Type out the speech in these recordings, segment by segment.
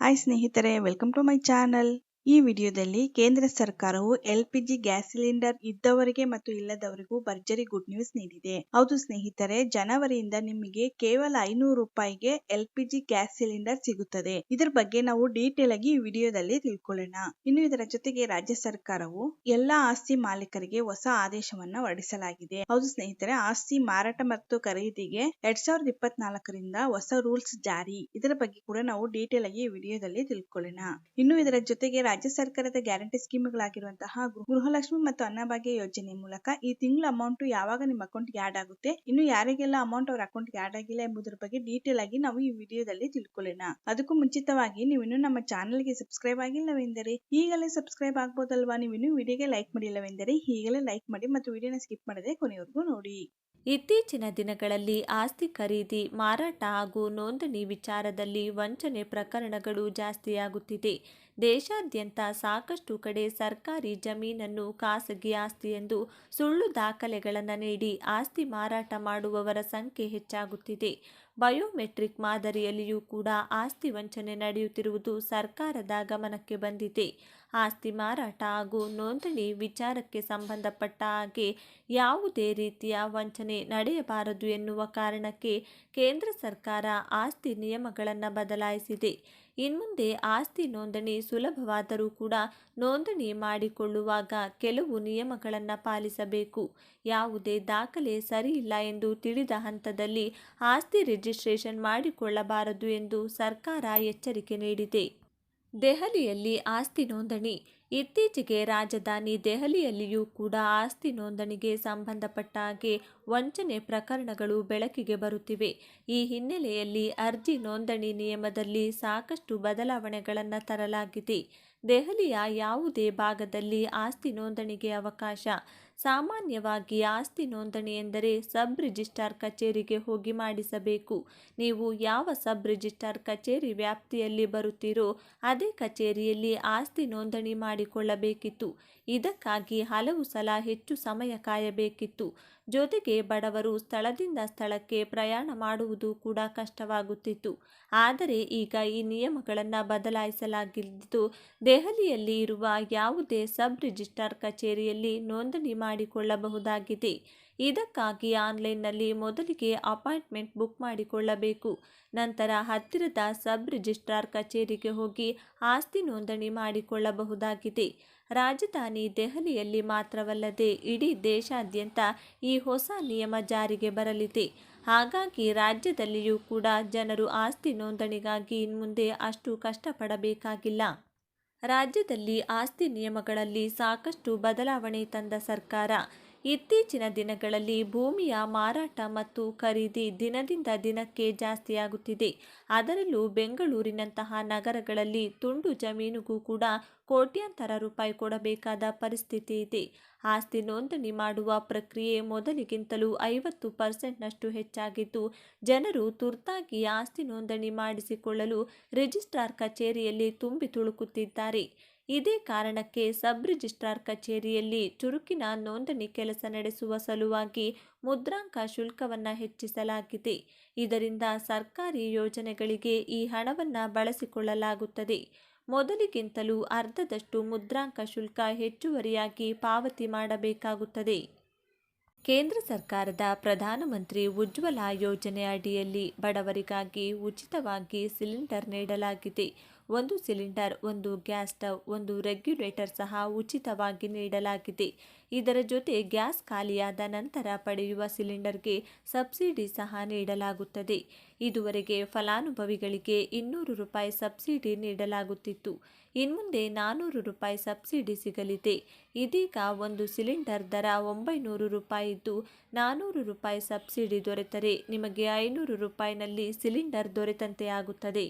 Hi ಸ್ನೇಹಿತರೆ. Welcome to my channel ಈ ವಿಡಿಯೋದಲ್ಲಿ ಕೇಂದ್ರ ಸರ್ಕಾರವು L P G gas cylinder ಇದ್ದವರಿಗೆ ಮತ್ತು ಇಲ್ಲದವರಿಗೂ ಭರ್ಜರಿ ಗುಡ್ ನ್ಯೂಸ್ ನೀಡಿದೆ. ಹೌದು ಸ್ನೇಹಿತರೆ, ಜನವರಿಯಿಂದ ನಿಮಗೆ ಕೇವಲ ಐನೂರು ರೂಪಾಯಿಗೆ L P G gas cylinder ಸಿಗುತ್ತದೆ. ಇದರ ಬಗ್ಗೆ ನಾವು ಡೀಟೇಲ್ ಆಗಿ ಈ ವಿಡಿಯೋದಲ್ಲಿ ತಿಳ್ಕೊಳ್ಳೋಣ. ಇನ್ನು ಇದರ ಜೊತೆಗೆ ರಾಜ್ಯ ಸರ್ಕಾರವು ಎಲ್ಲಾ ಆಸ್ತಿ ಮಾಲೀಕರಿಗೆ ಹೊಸ ಆದೇಶವನ್ನ ಹೊರಡಿಸಲಾಗಿದೆ. ಹೌದು ಸ್ನೇಹಿತರೆ, ಆಸ್ತಿ ಮಾರಾಟ ಮತ್ತು ಖರೀದಿಗೆ ಎರಡ್ ಸಾವಿರದ ಇಪ್ಪತ್ನಾಲ್ಕರಿಂದ ಹೊಸ ರೂಲ್ಸ್ ಜಾರಿ. ಇದರ ಬಗ್ಗೆ ಕೂಡ ನಾವು ಡೀಟೇಲ್ ಆಗಿ ಈ ವಿಡಿಯೋದಲ್ಲಿ ತಿಳ್ಕೊಳ್ಳೋಣ. ಇನ್ನು ಇದರ ಜೊತೆಗೆ ರಾಜ್ಯ ಸರ್ಕಾರದ ಗ್ಯಾರಂಟಿ ಸ್ಕೀಮ್ಗಳಾಗಿರುವಂತಹ ಗೃಹಲಕ್ಷ್ಮಿ ಮತ್ತು ಅನ್ನಭಾಗ್ಯ ಯೋಜನೆ ಮೂಲಕ ಈ ತಿಂಗಳ ಅಮೌಂಟ್ ಯಾವಾಗ ನಿಮ್ಮ ಅಕೌಂಟ್ಗೆ ಆಡ್ ಆಗುತ್ತೆ, ಇನ್ನು ಯಾರಿಗೆಲ್ಲ ಅಮೌಂಟ್ ಅವ್ರ ಅಕೌಂಟ್ಗೆ ಆಡ್ ಆಗಿಲ್ಲ ಎಂಬುದರ ಬಗ್ಗೆ ಡೀಟೇಲ್ ಆಗಿ ನಾವು ಈ ವಿಡಿಯೋದಲ್ಲಿ ತಿಳ್ಕೊಳ್ಳೋಣ. ಅದಕ್ಕೂ ಮುಂಚಿತವಾಗಿ ನೀವು ಇನ್ನು ನಮ್ಮ ಚಾನಲ್ಗೆ ಸಬ್ಸ್ಕ್ರೈಬ್ ಆಗಿಲ್ಲವೆಂದರೆ ಈಗಲೇ ಸಬ್ಸ್ಕ್ರೈಬ್ ಆಗ್ಬೋದಲ್ವಾ? ನೀವು ಇನ್ನು ವಿಡಿಯೋಗೆ ಲೈಕ್ ಮಾಡಿಲ್ಲವೆಂದರೆ ಈಗಲೇ ಲೈಕ್ ಮಾಡಿ ಮತ್ತು ವಿಡಿಯೋನ ಸ್ಕಿಪ್ ಮಾಡದೆ ಕೊನೆವರೆಗೂ ನೋಡಿ. ಇತ್ತೀಚಿನ ದಿನಗಳಲ್ಲಿ ಆಸ್ತಿ ಖರೀದಿ, ಮಾರಾಟ ಹಾಗೂ ನೋಂದಣಿ ವಿಚಾರದಲ್ಲಿ ವಂಚನೆ ಪ್ರಕರಣಗಳು ಜಾಸ್ತಿಯಾಗುತ್ತಿದೆ. ದೇಶಾದ್ಯಂತ ಸಾಕಷ್ಟು ಕಡೆ ಸರ್ಕಾರಿ ಜಮೀನನ್ನು ಖಾಸಗಿ ಆಸ್ತಿ ಎಂದು ಸುಳ್ಳು ದಾಖಲೆಗಳನ್ನು ನೀಡಿ ಆಸ್ತಿ ಮಾರಾಟ ಮಾಡುವವರ ಸಂಖ್ಯೆ ಹೆಚ್ಚಾಗುತ್ತಿದೆ. ಬಯೋಮೆಟ್ರಿಕ್ ಮಾದರಿಯಲ್ಲಿಯೂ ಕೂಡ ಆಸ್ತಿ ವಂಚನೆ ನಡೆಯುತ್ತಿರುವುದು ಸರ್ಕಾರದ ಗಮನಕ್ಕೆ ಬಂದಿದೆ. ಆಸ್ತಿ ಮಾರಾಟ ಹಾಗೂ ನೋಂದಣಿ ವಿಚಾರಕ್ಕೆ ಸಂಬಂಧಪಟ್ಟ ಹಾಗೆ ಯಾವುದೇ ರೀತಿಯ ವಂಚನೆ ನಡೆಯಬಾರದು ಎನ್ನುವ ಕಾರಣಕ್ಕೆ ಕೇಂದ್ರ ಸರ್ಕಾರ ಆಸ್ತಿ ನಿಯಮಗಳನ್ನು ಬದಲಾಯಿಸಿದೆ. ಇನ್ಮುಂದೆ ಆಸ್ತಿ ನೋಂದಣಿ ಸುಲಭವಾದರೂ ಕೂಡ ನೋಂದಣಿ ಮಾಡಿಕೊಳ್ಳುವಾಗ ಕೆಲವು ನಿಯಮಗಳನ್ನು ಪಾಲಿಸಬೇಕು. ಯಾವುದೇ ದಾಖಲೆ ಸರಿಯಿಲ್ಲ ಎಂದು ತಿಳಿದ ಹಂತದಲ್ಲಿ ಆಸ್ತಿ ರಿಜಿಸ್ಟ್ರೇಷನ್ ಮಾಡಿಕೊಳ್ಳಬಾರದು ಎಂದು ಸರ್ಕಾರ ಎಚ್ಚರಿಕೆ ನೀಡಿದೆ. ದೆಹಲಿಯಲ್ಲಿ ಆಸ್ತಿ ನೋಂದಣಿ. ಇತ್ತೀಚೆಗೆ ರಾಜಧಾನಿ ದೆಹಲಿಯಲ್ಲಿಯೂ ಕೂಡ ಆಸ್ತಿ ನೋಂದಣಿಗೆ ಸಂಬಂಧಪಟ್ಟ ಹಾಗೆ ವಂಚನೆ ಪ್ರಕರಣಗಳು ಬೆಳಕಿಗೆ ಬರುತ್ತಿವೆ. ಈ ಹಿನ್ನೆಲೆಯಲ್ಲಿ ಅರ್ಜಿ ನೋಂದಣಿ ನಿಯಮದಲ್ಲಿ ಸಾಕಷ್ಟು ಬದಲಾವಣೆಗಳನ್ನು ತರಲಾಗಿದೆ. ದೆಹಲಿಯ ಯಾವುದೇ ಭಾಗದಲ್ಲಿ ಆಸ್ತಿ ನೋಂದಣಿಗೆ ಅವಕಾಶ. ಸಾಮಾನ್ಯವಾಗಿ ಆಸ್ತಿ ನೋಂದಣಿ ಎಂದರೆ ಸಬ್ ರಿಜಿಸ್ಟ್ರಾರ್ ಕಚೇರಿಗೆ ಹೋಗಿ ಮಾಡಿಸಬೇಕು. ನೀವು ಯಾವ ಸಬ್ ರಿಜಿಸ್ಟ್ರಾರ್ ಕಚೇರಿ ವ್ಯಾಪ್ತಿಯಲ್ಲಿ ಬರುತ್ತೀರೋ ಅದೇ ಕಚೇರಿಯಲ್ಲಿ ಆಸ್ತಿ ನೋಂದಣಿ ಮಾಡಿಕೊಳ್ಳಬೇಕಿತ್ತು. ಇದಕ್ಕಾಗಿ ಹಲವು ಸಲ ಹೆಚ್ಚು ಸಮಯ ಕಾಯಬೇಕಿತ್ತು. ಜೊತೆಗೆ ಬಡವರು ಸ್ಥಳದಿಂದ ಸ್ಥಳಕ್ಕೆ ಪ್ರಯಾಣ ಮಾಡುವುದು ಕೂಡ ಕಷ್ಟವಾಗುತ್ತಿತ್ತು. ಆದರೆ ಈಗ ಈ ನಿಯಮಗಳನ್ನು ಬದಲಾಯಿಸಲಾಗಿದ್ದು ದೆಹಲಿಯಲ್ಲಿ ಇರುವ ಯಾವುದೇ ಸಬ್ ರಿಜಿಸ್ಟ್ರಾರ್ ಕಚೇರಿಯಲ್ಲಿ ನೋಂದಣಿ ಮಾಡಿಕೊಳ್ಳಬಹುದಾಗಿದೆ. ಇದಕ್ಕಾಗಿ ಆನ್ಲೈನ್ನಲ್ಲಿ ಮೊದಲಿಗೆ ಅಪಾಯಿಂಟ್ಮೆಂಟ್ ಬುಕ್ ಮಾಡಿಕೊಳ್ಳಬೇಕು. ನಂತರ ಹತ್ತಿರದ ಸಬ್ ರಿಜಿಸ್ಟ್ರಾರ್ ಕಚೇರಿಗೆ ಹೋಗಿ ಆಸ್ತಿ ನೋಂದಣಿ ಮಾಡಿಕೊಳ್ಳಬಹುದಾಗಿದೆ. ರಾಜಧಾನಿ ದೆಹಲಿಯಲ್ಲಿ ಮಾತ್ರವಲ್ಲದೆ ಇಡೀ ದೇಶಾದ್ಯಂತ ಈ ಹೊಸ ನಿಯಮ ಜಾರಿಗೆ ಬರಲಿದೆ. ಹಾಗಾಗಿ ರಾಜ್ಯದಲ್ಲಿಯೂ ಕೂಡ ಜನರು ಆಸ್ತಿ ನೋಂದಣಿಗಾಗಿ ಇನ್ಮುಂದೆ ಅಷ್ಟು ಕಷ್ಟಪಡಬೇಕಾಗಿಲ್ಲ. ರಾಜ್ಯದಲ್ಲಿ ಆಸ್ತಿ ನಿಯಮಗಳಲ್ಲಿ ಸಾಕಷ್ಟು ಬದಲಾವಣೆ ತಂದ ಸರ್ಕಾರ. ಇತ್ತೀಚಿನ ದಿನಗಳಲ್ಲಿ ಭೂಮಿಯ ಮಾರಾಟ ಮತ್ತು ಖರೀದಿ ದಿನದಿಂದ ದಿನಕ್ಕೆ ಜಾಸ್ತಿಯಾಗುತ್ತಿದೆ. ಅದರಲ್ಲೂ ಬೆಂಗಳೂರಿನಂತಹ ನಗರಗಳಲ್ಲಿ ತುಂಡು ಜಮೀನಿಗೂ ಕೂಡ ಕೋಟ್ಯಾಂತರ ರೂಪಾಯಿ ಕೊಡಬೇಕಾದ ಪರಿಸ್ಥಿತಿ ಇದೆ. ಆಸ್ತಿ ನೋಂದಣಿ ಮಾಡುವ ಪ್ರಕ್ರಿಯೆ ಮೊದಲಿಗಿಂತಲೂ ಐವತ್ತು ಪರ್ಸೆಂಟ್ನಷ್ಟು ಹೆಚ್ಚಾಗಿದ್ದು, ಜನರು ತುರ್ತಾಗಿ ಆಸ್ತಿ ನೋಂದಣಿ ಮಾಡಿಸಿಕೊಳ್ಳಲು ರಿಜಿಸ್ಟ್ರಾರ್ ಕಚೇರಿಯಲ್ಲಿ ತುಂಬಿ ತುಳುಕುತ್ತಿದ್ದಾರೆ. ಇದೇ ಕಾರಣಕ್ಕೆ ಸಬ್ ರಿಜಿಸ್ಟ್ರಾರ್ ಕಚೇರಿಯಲ್ಲಿ ಚುರುಕಿನ ನೋಂದಣಿ ಕೆಲಸ ನಡೆಸುವ ಸಲುವಾಗಿ ಮುದ್ರಾಂಕ ಶುಲ್ಕವನ್ನು ಹೆಚ್ಚಿಸಲಾಗಿದೆ. ಇದರಿಂದ ಸರ್ಕಾರಿ ಯೋಜನೆಗಳಿಗೆ ಈ ಹಣವನ್ನು ಬಳಸಿಕೊಳ್ಳಲಾಗುತ್ತದೆ. ಮೊದಲಿಗಿಂತಲೂ ಅರ್ಧದಷ್ಟು ಮುದ್ರಾಂಕ ಶುಲ್ಕ ಹೆಚ್ಚುವರಿಯಾಗಿ ಪಾವತಿ ಮಾಡಬೇಕಾಗುತ್ತದೆ. ಕೇಂದ್ರ ಸರ್ಕಾರದ ಪ್ರಧಾನಮಂತ್ರಿ ಉಜ್ವಲ ಯೋಜನೆ ಅಡಿಯಲ್ಲಿ ಬಡವರಿಗಾಗಿ ಉಚಿತವಾಗಿ ಸಿಲಿಂಡರ್ ನೀಡಲಾಗಿದೆ. ಒಂದು ಸಿಲಿಂಡರ್, ಒಂದು ಗ್ಯಾಸ್ ಸ್ಟವ್, ಒಂದು ರೆಗ್ಯುಲೇಟರ್ ಸಹ ಉಚಿತವಾಗಿ ನೀಡಲಾಗಿದೆ. ಇದರ ಜೊತೆ ಗ್ಯಾಸ್ ಖಾಲಿಯಾದ ನಂತರ ಪಡೆಯುವ ಸಿಲಿಂಡರ್ಗೆ ಸಬ್ಸಿಡಿ ಸಹ ನೀಡಲಾಗುತ್ತದೆ. ಇದುವರೆಗೆ ಫಲಾನುಭವಿಗಳಿಗೆ ಇನ್ನೂರು ರೂಪಾಯಿ ಸಬ್ಸಿಡಿ ನೀಡಲಾಗುತ್ತಿತ್ತು. ಇನ್ಮುಂದೆ ನಾನ್ನೂರು ರೂಪಾಯಿ ಸಬ್ಸಿಡಿ ಸಿಗಲಿದೆ. ಇದೀಗ ಒಂದು ಸಿಲಿಂಡರ್ ದರ ಒಂಬೈನೂರು ರೂಪಾಯಿ ಇದ್ದು ನಾನ್ನೂರು ರೂಪಾಯಿ ಸಬ್ಸಿಡಿ ದೊರೆತರೆ ನಿಮಗೆ ಐನೂರು ರೂಪಾಯಿನಲ್ಲಿ ಸಿಲಿಂಡರ್ ದೊರೆತಂತೆ ಆಗುತ್ತದೆ.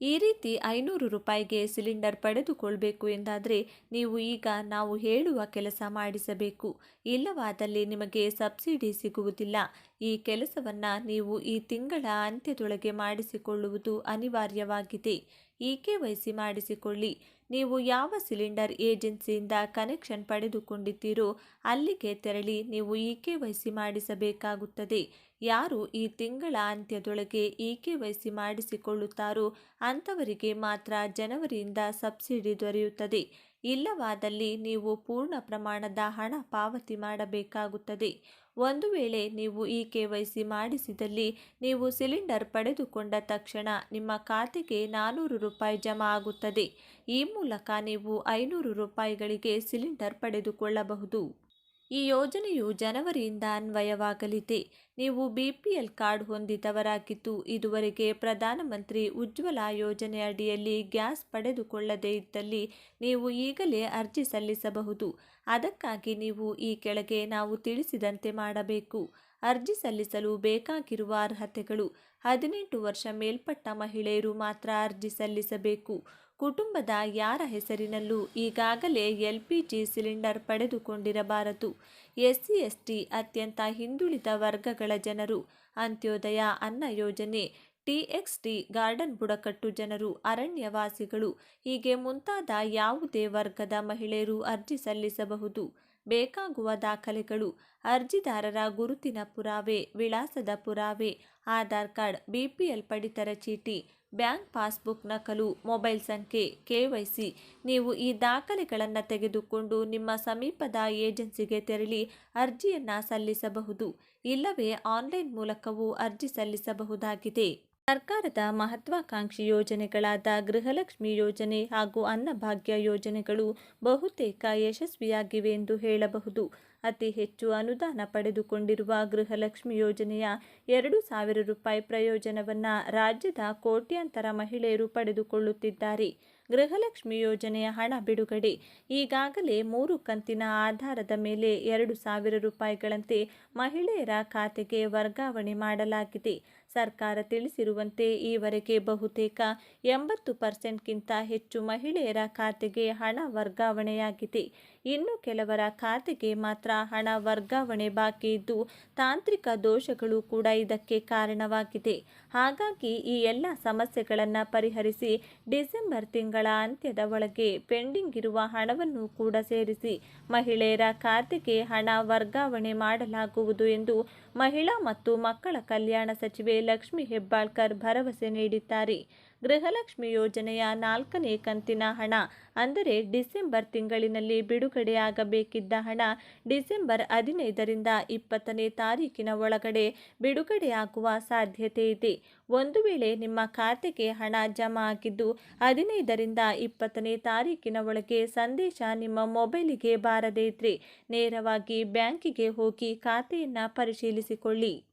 ಈ ರೀತಿ ಐನೂರು ರೂಪಾಯಿಗೆ ಸಿಲಿಂಡರ್ ಪಡೆದುಕೊಳ್ಬೇಕು ಎಂದಾದರೆ ನೀವು ಈಗ ನಾವು ಹೇಳುವ ಕೆಲಸ ಮಾಡಿಸಬೇಕು. ಇಲ್ಲವಾದಲ್ಲಿ ನಿಮಗೆ ಸಬ್ಸಿಡಿ ಸಿಗುವುದಿಲ್ಲ. ಈ ಕೆಲಸವನ್ನು ನೀವು ಈ ತಿಂಗಳ ಅಂತ್ಯದೊಳಗೆ ಮಾಡಿಸಿಕೊಳ್ಳುವುದು ಅನಿವಾರ್ಯವಾಗಿದೆ. ಇ ಕೆ ವೈ ಮಾಡಿಸಿಕೊಳ್ಳಿ? ನೀವು ಯಾವ ಸಿಲಿಂಡರ್ ಏಜೆನ್ಸಿಯಿಂದ ಕನೆಕ್ಷನ್ ಪಡೆದುಕೊಂಡಿದ್ದೀರೋ ಅಲ್ಲಿಗೆ ತೆರಳಿ ನೀವು ಇ ಕೆ ವೈ ಮಾಡಿಸಬೇಕಾಗುತ್ತದೆ? ಯಾರು ಈ ತಿಂಗಳ ಅಂತ್ಯದೊಳಗೆ ಇ ಕೆ ವೈ ಮಾಡಿಸಿಕೊಳ್ಳುತ್ತಾರೋ ಅಂಥವರಿಗೆ ಮಾತ್ರ ಜನವರಿಯಿಂದ ಸಬ್ಸಿಡಿ ದೊರೆಯುತ್ತದೆ. ಇಲ್ಲವಾದಲ್ಲಿ ನೀವು ಪೂರ್ಣ ಪ್ರಮಾಣದ ಹಣ ಪಾವತಿ ಮಾಡಬೇಕಾಗುತ್ತದೆ. ಒಂದು ವೇಳೆ ನೀವು ಈ ಕೆ ವೈ ಮಾಡಿಸಿದಲ್ಲಿ ನೀವು ಸಿಲಿಂಡರ್ ಪಡೆದುಕೊಂಡ ತಕ್ಷಣ ನಿಮ್ಮ ಖಾತೆಗೆ ನಾನ್ನೂರು ರೂಪಾಯಿ ಜಮಾ ಆಗುತ್ತದೆ. ಈ ಮೂಲಕ ನೀವು ಐನೂರು ರೂಪಾಯಿಗಳಿಗೆ ಸಿಲಿಂಡರ್ ಪಡೆದುಕೊಳ್ಳಬಹುದು. ಈ ಯೋಜನೆಯು ಜನವರಿಯಿಂದ ಅನ್ವಯವಾಗಲಿದೆ. ನೀವು ಬಿಪಿಎಲ್ ಕಾರ್ಡ್ ಹೊಂದಿದವರಾಗಿದ್ದು, ಇದುವರೆಗೆ ಪ್ರಧಾನಮಂತ್ರಿ ಉಜ್ವಲ ಯೋಜನೆ ಅಡಿಯಲ್ಲಿ ಗ್ಯಾಸ್ ಪಡೆದುಕೊಳ್ಳದೇ ಇದ್ದಲ್ಲಿ ನೀವು ಈಗಲೇ ಅರ್ಜಿ ಸಲ್ಲಿಸಬಹುದು. ಅದಕ್ಕಾಗಿ ನೀವು ಈ ಕೆಳಗೆ ನಾವು ತಿಳಿಸಿದಂತೆ ಮಾಡಬೇಕು. ಅರ್ಜಿ ಸಲ್ಲಿಸಲು ಬೇಕಾಗಿರುವ ಅರ್ಹತೆಗಳು. ಹದಿನೆಂಟು ವರ್ಷ ಮೇಲ್ಪಟ್ಟ ಮಹಿಳೆಯರು ಮಾತ್ರ ಅರ್ಜಿ ಸಲ್ಲಿಸಬೇಕು. ಕುಟುಂಬದ ಯಾರ ಹೆಸರಿನಲ್ಲೂ ಈಗಾಗಲೇ ಎಲ್ ಪಿ ಜಿ ಸಿಲಿಂಡರ್ ಪಡೆದುಕೊಂಡಿರಬಾರದು. ಎಸ್ ಸಿ ಎಸ್ ಟಿ ಅತ್ಯಂತ ಹಿಂದುಳಿದ ವರ್ಗಗಳ ಜನರು, ಅಂತ್ಯೋದಯ ಅನ್ನ ಯೋಜನೆ ಟಿ ಎಕ್ಸ್ ಟಿ ಗಾರ್ಡನ್ ಬುಡಕಟ್ಟು ಜನರು, ಅರಣ್ಯವಾಸಿಗಳು, ಹೀಗೆ ಮುಂತಾದ ಯಾವುದೇ ವರ್ಗದ ಮಹಿಳೆಯರು ಅರ್ಜಿ ಸಲ್ಲಿಸಬಹುದು. ಬೇಕಾಗುವ ದಾಖಲೆಗಳು ಅರ್ಜಿದಾರರ ಗುರುತಿನ ಪುರಾವೆ, ವಿಳಾಸದ ಪುರಾವೆ, ಆಧಾರ್ ಕಾರ್ಡ್, ಬಿಪಿಎಲ್ ಪಡಿತರ ಚೀಟಿ ಬ್ಯಾಂಕ್ ಪಾಸ್ಬುಕ್ ನಕಲು ಮೊಬೈಲ್ ಸಂಖ್ಯೆ ಕೆವೈಸಿ ನೀವು ಈ ದಾಖಲೆಗಳನ್ನು ತೆಗೆದುಕೊಂಡು ನಿಮ್ಮ ಸಮೀಪದ ಏಜೆನ್ಸಿಗೆ ತೆರಳಿ ಅರ್ಜಿಯನ್ನು ಸಲ್ಲಿಸಬಹುದು. ಇಲ್ಲವೇ ಆನ್ಲೈನ್ ಮೂಲಕವೂ ಅರ್ಜಿ ಸಲ್ಲಿಸಬಹುದಾಗಿದೆ. ಸರ್ಕಾರದ ಮಹತ್ವಾಕಾಂಕ್ಷಿ ಯೋಜನೆಗಳಾದ ಗೃಹಲಕ್ಷ್ಮಿ ಯೋಜನೆ ಹಾಗೂ ಅನ್ನಭಾಗ್ಯ ಯೋಜನೆಗಳು ಬಹುತೇಕ ಯಶಸ್ವಿಯಾಗಿವೆ ಎಂದು ಹೇಳಬಹುದು. ಅತಿ ಹೆಚ್ಚು ಅನುದಾನ ಪಡೆದುಕೊಂಡಿರುವ ಗೃಹಲಕ್ಷ್ಮಿ ಯೋಜನೆಯ ಎರಡು ಸಾವಿರ ರೂಪಾಯಿ ಪ್ರಯೋಜನವನ್ನು ರಾಜ್ಯದ ಕೋಟ್ಯಾಂತರ ಮಹಿಳೆಯರು ಪಡೆದುಕೊಳ್ಳುತ್ತಿದ್ದಾರೆ. ಗೃಹಲಕ್ಷ್ಮಿ ಯೋಜನೆಯ ಹಣ ಬಿಡುಗಡೆ ಈಗಾಗಲೇ ಮೂರು ಕಂತಿನ ಆಧಾರದ ಮೇಲೆ ಎರಡು ಸಾವಿರ ರೂಪಾಯಿಗಳಂತೆ ಮಹಿಳೆಯರ ಖಾತೆಗೆ ವರ್ಗಾವಣೆ ಮಾಡಲಾಗಿದೆ. ಸರ್ಕಾರ ತಿಳಿಸಿರುವಂತೆ ಈವರೆಗೆ ಬಹುತೇಕ ಎಂಬತ್ತು ಪರ್ಸೆಂಟ್ಗಿಂತ ಹೆಚ್ಚು ಮಹಿಳೆಯರ ಖಾತೆಗೆ ಹಣ ವರ್ಗಾವಣೆಯಾಗಿದೆ. ಇನ್ನು ಕೆಲವರ ಖಾತೆಗೆ ಮಾತ್ರ ಹಣ ವರ್ಗಾವಣೆ ಬಾಕಿ ಇದ್ದು ತಾಂತ್ರಿಕ ದೋಷಗಳು ಕೂಡ ಇದಕ್ಕೆ ಕಾರಣವಾಗಿದೆ. ಹಾಗಾಗಿ ಈ ಎಲ್ಲ ಸಮಸ್ಯೆಗಳನ್ನು ಪರಿಹರಿಸಿ ಡಿಸೆಂಬರ್ ತಿಂಗಳ ಅಂತ್ಯದ ಒಳಗೆ ಪೆಂಡಿಂಗ್ ಇರುವ ಹಣವನ್ನು ಕೂಡ ಸೇರಿಸಿ ಮಹಿಳೆಯರ ಖಾತೆಗೆ ಹಣ ವರ್ಗಾವಣೆ ಮಾಡಲಾಗುವುದು ಎಂದು ಮಹಿಳಾ ಮತ್ತು ಮಕ್ಕಳ ಕಲ್ಯಾಣ ಸಚಿವೆ ಲಕ್ಷ್ಮಿ ಹೆಬ್ಬಾಳ್ಕರ್ ಭರವಸೆ ನೀಡಿದ್ದಾರೆ. ಗೃಹಲಕ್ಷ್ಮಿ ಯೋಜನೆಯ ನಾಲ್ಕನೇ ಕಂತಿನ ಹಣ, ಅಂದರೆ ಡಿಸೆಂಬರ್ ತಿಂಗಳಿನಲ್ಲಿ ಬಿಡುಗಡೆಯಾಗಬೇಕಿದ್ದ ಹಣ, ಡಿಸೆಂಬರ್ ಹದಿನೈದರಿಂದ ಇಪ್ಪತ್ತನೇ ತಾರೀಕಿನ ಒಳಗಡೆ ಬಿಡುಗಡೆಯಾಗುವ ಸಾಧ್ಯತೆ ಇದೆ. ಒಂದು ವೇಳೆ ನಿಮ್ಮ ಖಾತೆಗೆ ಹಣ ಜಮಾ ಆಗಿದ್ದು, ಹದಿನೈದರಿಂದ ಇಪ್ಪತ್ತನೇ ತಾರೀಕಿನ ಒಳಗೆ ಸಂದೇಶ ನಿಮ್ಮ ಮೊಬೈಲಿಗೆ ಬಾರದೇ ನೇರವಾಗಿ ಬ್ಯಾಂಕಿಗೆ ಹೋಗಿ ಖಾತೆಯನ್ನು ಪರಿಶೀಲಿಸಿಕೊಳ್ಳಿ.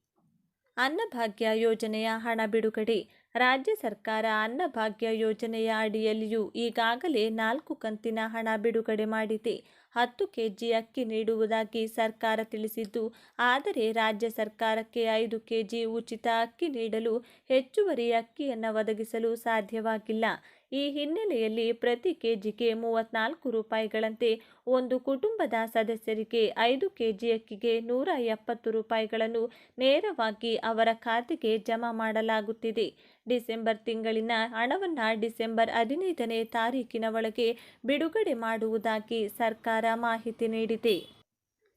ಅನ್ನಭಾಗ್ಯ ಯೋಜನೆಯ ಹಣ ಬಿಡುಗಡೆ. ರಾಜ್ಯ ಸರ್ಕಾರ ಅನ್ನಭಾಗ್ಯ ಯೋಜನೆಯ ಅಡಿಯಲ್ಲಿಯೂ ಈಗಾಗಲೇ ನಾಲ್ಕು ಕಂತಿನ ಹಣ ಬಿಡುಗಡೆ ಮಾಡಿದೆ. ಹತ್ತು ಕೆಜಿ ಅಕ್ಕಿ ನೀಡುವುದಾಗಿ ಸರ್ಕಾರ ತಿಳಿಸಿದ್ದು, ಆದರೆ ರಾಜ್ಯ ಸರ್ಕಾರಕ್ಕೆ ಐದು ಕೆಜಿ ಉಚಿತ ಅಕ್ಕಿ ನೀಡಲು ಹೆಚ್ಚುವರಿ ಅಕ್ಕಿಯನ್ನು ಒದಗಿಸಲು ಸಾಧ್ಯವಾಗಿಲ್ಲ. ಈ ಹಿನ್ನೆಲೆಯಲ್ಲಿ ಪ್ರತಿ ಕೆಜಿಗೆ ಮೂವತ್ನಾಲ್ಕು ರೂಪಾಯಿಗಳಂತೆ ಒಂದು ಕುಟುಂಬದ ಸದಸ್ಯರಿಗೆ ಐದು ಕೆಜಿ ಅಕ್ಕಿಗೆ ನೂರ ಎಪ್ಪತ್ತು ರೂಪಾಯಿಗಳನ್ನು ನೇರವಾಗಿ ಅವರ ಖಾತೆಗೆ ಜಮಾ ಮಾಡಲಾಗುತ್ತಿದೆ. ಡಿಸೆಂಬರ್ ತಿಂಗಳಿನ ಹಣವನ್ನು ಡಿಸೆಂಬರ್ ಹದಿನೈದನೇ ತಾರೀಕಿನ ಒಳಗೆ ಬಿಡುಗಡೆ ಮಾಡುವುದಾಗಿ ಸರ್ಕಾರ ಮಾಹಿತಿ ನೀಡಿದೆ.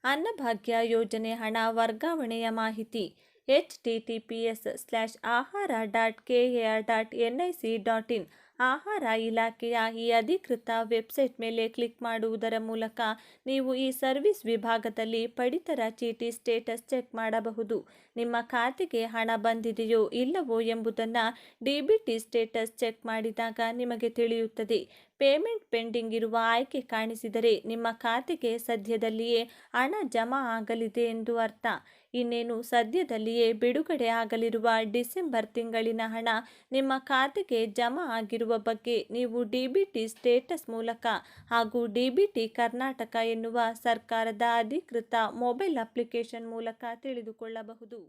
ಅನ್ನಭಾಗ್ಯ ಯೋಜನೆ ಹಣ ವರ್ಗಾವಣೆಯ ಮಾಹಿತಿ H T T P S slash ahara dot K A R dot N I C dot in ಆಹಾರ ಇಲಾಖೆಯ ಈ ಅಧಿಕೃತ ವೆಬ್ಸೈಟ್ ಮೇಲೆ ಕ್ಲಿಕ್ ಮಾಡುವುದರ ಮೂಲಕ ನೀವು ಈ ಸರ್ವಿಸ್ ವಿಭಾಗದಲ್ಲಿ ಪಡಿತರ ಚೀಟಿ ಸ್ಟೇಟಸ್ ಚೆಕ್ ಮಾಡಬಹುದು. ನಿಮ್ಮ ಖಾತೆಗೆ ಹಣ ಬಂದಿದೆಯೋ ಇಲ್ಲವೋ ಎಂಬುದನ್ನು D B T status check ಮಾಡಿದಾಗ ನಿಮಗೆ ತಿಳಿಯುತ್ತದೆ. ಪೇಮೆಂಟ್ ಪೆಂಡಿಂಗ್ ಇರುವ ಆಯ್ಕೆ ಕಾಣಿಸಿದರೆ ನಿಮ್ಮ ಖಾತೆಗೆ ಸದ್ಯದಲ್ಲಿಯೇ ಹಣ ಜಮಾ ಆಗಲಿದೆ ಎಂದು ಅರ್ಥ. ಇನ್ನೇನು ಸದ್ಯದಲ್ಲಿಯೇ ಬಿಡುಗಡೆ ಆಗಲಿರುವ ಡಿಸೆಂಬರ್ ತಿಂಗಳಿನ ಹಣ ನಿಮ್ಮ ಖಾತೆಗೆ ಜಮಾ ಆಗಿರುವ ಬಗ್ಗೆ ನೀವು ಡಿಬಿಟಿ ಸ್ಟೇಟಸ್ ಮೂಲಕ ಹಾಗೂ ಡಿಬಿಟಿ ಕರ್ನಾಟಕ ಎನ್ನುವ ಸರ್ಕಾರದ ಅಧಿಕೃತ ಮೊಬೈಲ್ ಅಪ್ಲಿಕೇಶನ್ ಮೂಲಕ ತಿಳಿದುಕೊಳ್ಳಬಹುದು.